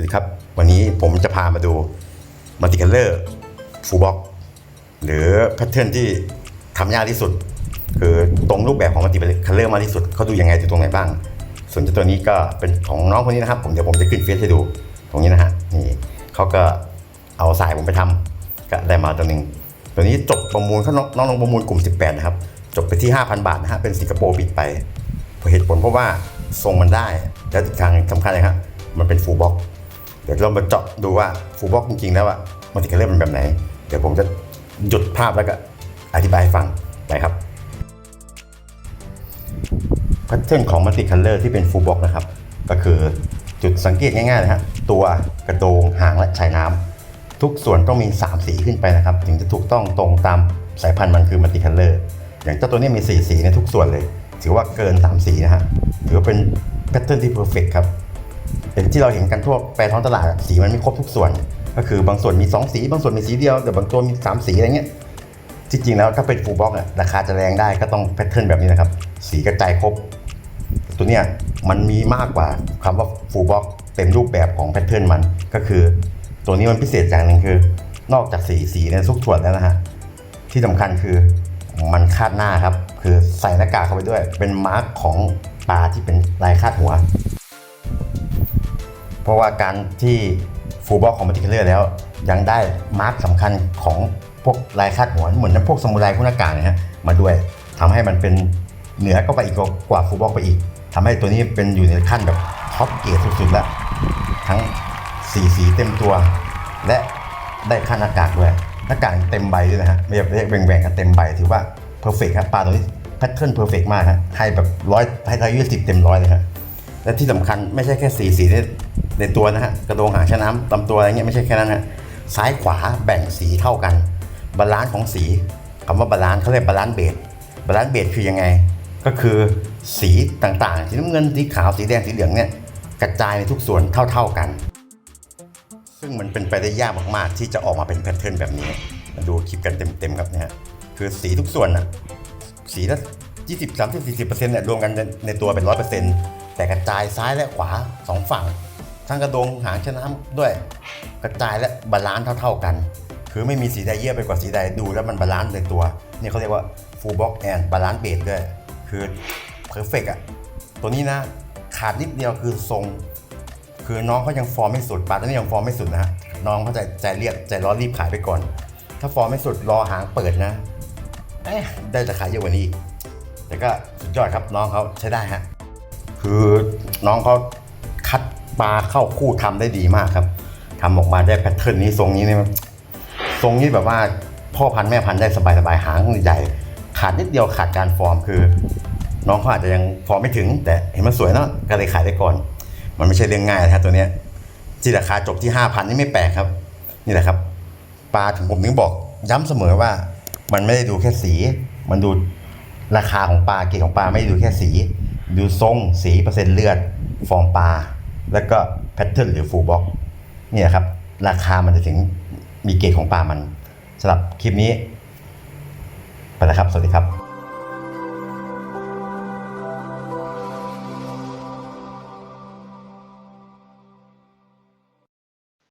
วัสดีครับ วันนี้ผมจะพามาดูมัลติคัลเลอร์ฟูบ็อกหรือแพทเทิร์นที่ทำยากที่สุด คือตรงรูปแบบของมัลติคัลเลอร์มากที่สุดเขาดูยังไงดูตรงไหนบ้าง ส่วนเจ้าตัวนี้ก็เป็นของน้องคนนี้นะครับ ผมเดี๋ยวผมจะขึ้นเฟซให้ดูตรงนี้นะฮะนี่เขาก็เอาสายผมไปทำก็ได้มาตัวหนึ่งตัวนี้จบประมูลเขาน้องน้องลงประมูลกลุ่ม 18 นะครับ จบไปที่ 5,000 บาทนะฮะเป็นสิงคโปร์ปิดไปเหตุผลเพราะว่าทรงมันได้ และอีกทางสำคัญเลยครับมันเป็นฟูลบ็อก ดี๋ยวเรามาเจาะดูว่าฟูลบ็อกจริงๆแล้วอะมันติคัลเลอร์มันแบบไหน เดี๋ยวผมจะหยุดภาพแล้วก็อธิบายให้ฟังไปครับแพทเทิร์นของมัลติคัลเลอร์ที่เป็นฟูลบ็อกนะครับ ก็คือจุดสังเกตง่ายๆนะฮะตัวกระโดงหางและชายน้ำทุกส่วนต้องมี 3 สีขึ้นไปนะครับ ถึงจะถูกต้องตรงตามสายพันธุ์มันคือมัลติคัลเลอร์อย่างเจ้าตัวนี้มี 4 สีในทุกส่วนเลย ถือว่าเกิน 3 สีนะฮะถือว่าเป็นแพทเทิร์นที่เพอร์เฟกครับ เป็นที่เราเห็นกันทั่วไปท้องตลาดสีมันไม่ครบทุกส่วน ก็คือบางส่วนมี 2 สี บางส่วนมีสีเดียวแต่บางตัวมี 3 สีอะไรเงี้ยจริงๆแล้วถ้าเป็นฟูลบ็อกอะราคาจะแรงได้ก็ต้องแพทเทิร์นแบบนี้นะครับ สีกระจายครบ ตัวเนี้ยมันมีมากกว่าคำว่าฟูลบ็อกเต็มรูปแบบของแพทเทิร์นมันก็คือตัวนี้มันพิเศษอย่างหนึ่งคือ นอกจากสีสีในทุกส่วนแล้วนะฮะที่สำคัญคือมันคาดหน้าครับ คือใส่หน้ากากเข้าไปด้วย เป็นมาร์กของปลาที่เป็นลายคาดหัว ราะว่าการที่ฟูลบอกของมัลติคเลอร์แล้วยังได้มาร์กสำคัญของพวกลายคาดหัวเหมือนพวกสมุไรพวกน้ากากนะฮะมาด้วยทำให้มันเป็นเหนือก็ไปอีกกว่าฟูลบอกไปอีกทำให้ตัวนี้เป็นอยู่ในขั้นแบบท็อปเกรดสุดๆแล้ว ทั้งสีสีเต็มตัว และได้ค่าหน้ากากด้วยหน้ากากเต็มใบด้วยนะฮะไม่ใช่เรียกแบ่งๆกันเต็มใบถือว่าเพอร์เฟกครับปลาตัวนี้แพทเทิร์นเพอร์เฟกมากฮะให้แบบร้อยให้ร้อยยี่สิบเต็มร้อยเลยฮะ และที่สำคัญไม่ใช่แค่สีสีในในตัวนะฮะกระโดงหางชะน้ำลำตัวอะไรเงี้ยไม่ใช่แค่นั้นนะซ้ายขวาแบ่งสีเท่ากัน บาลานซ์ของสีคำว่าบาลานซ์เขาเรียกบาลานซ์เบสบาลานซ์เบสคือยังไง ก็คือสีต่างๆ สีน้ำเงินสีขาวสีแดงสีเหลืองเนี่ยกระจายในทุกส่วนเท่า ๆกัน ซึ่งมันเป็นไปได้ยากมากๆ ที่จะออกมาเป็นแพทเทิร์นแบบนี้มาดูคลิปกันเต็มๆครับเนี่ยคือสีทุกส่วนน่ะสีละ20 30 40เปอร์เซ็นต์เนี่ยรวมกันในตัวเป็นร้อยเปอร์เซ็นต์ แต่กระจายซ้ายและขวาสองฝั่ง ทั้งกระดงหางชะน้ำด้วย กระจายและบาลานซ์เท่า ๆกัน คือไม่มีสีใดเยี่ยไปกว่าสีใดดูแล้วมันบาลานซ์ในตัว นี่เขาเรียกว่า full box and balance base ด้วย คือ perfect อะตัวนี้นะขาดนิดเดียวคือทรง คือน้องเขายังฟอร์มไม่สุดปลาตัวนี้ยังฟอร์มไม่สุดนะน้องเขาใจใจเรียบใจร้อนรีบขายไปก่อน ถ้าฟอร์มไม่สุดรอหางเปิดนะได้ราคาเยอะกว่านี้แต่ก็สุดยอดครับน้องเขาใช้ได้ฮะ คือน้องเขาคัดปลาเข้าคู่ทำได้ดีมากครับทำออกมาได้แพทเทิร์นนี้ทรงนี้เนี่ยทรงนี้แบบว่าพ่อพันธุ์แม่พันธุ์ได้สบายๆหางใหญ่ ขาดนิดเดียวขาดการฟอร์มคือ น้องเขาอาจจะยังฟอร์มไม่ถึง แต่เห็นมันสวยเนาะก็เลยขายได้ก่อน มันไม่ใช่เรื่องง่ายนะครับตัวเนี้ยที่ราคาจบที่5,000นี่ไม่แปลกครับ นี่แหละครับ ปลาถึงผมถึงบอกย้ำเสมอว่า มันไม่ได้ดูแค่สี มันดูราคาของปลาเกรดของปลาไม่ได้ดูแค่สี ดูทรงสีเปอร์เซ็นต์เลือด ฟอร์มปลา แล้วก็แพทเทิร์นหรือฟูลบ็อกนี่แหละครับ ราคามันจะถึงมีเกณฑ์ของปลามันสำหรับคลิปนี้ ไปแล้วครับ สวัสดีครับ